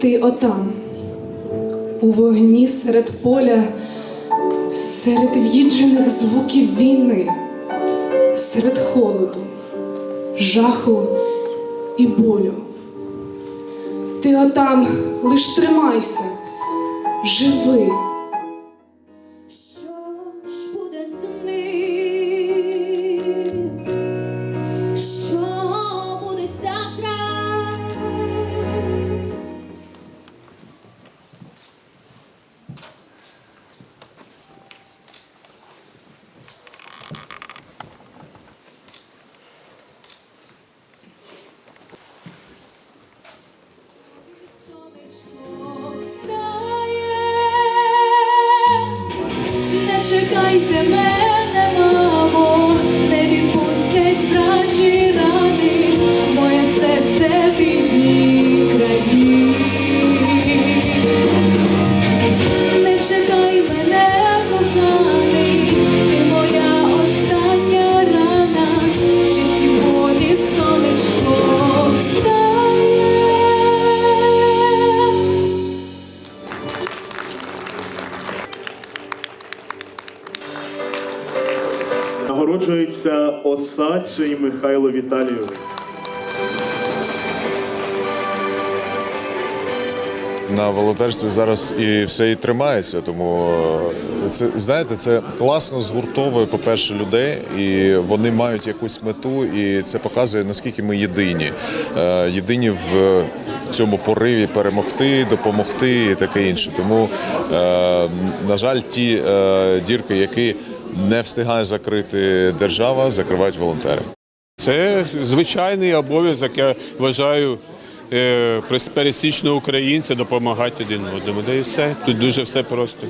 Ти отам, у вогні серед поля, серед в'їджених звуків війни, серед холоду, жаху і болю. Ти отам лиш тримайся, живи. Не Нагороджується Осадчий Михайло Віталійович. На волонтерстві зараз і все і тримається, тому е, це знаєте, це класно згуртовує, по-перше, людей, і вони мають якусь мету, і це показує наскільки ми єдині. Е, Єдині в цьому пориві перемогти, допомогти і таке інше. Тому, е, на жаль, ті дірки, які не встигає закрити держава, закривають волонтери. Це звичайний обов'язок, я вважаю, е, пересічного українця допомагати один одному. Де і все. Тут дуже все просто.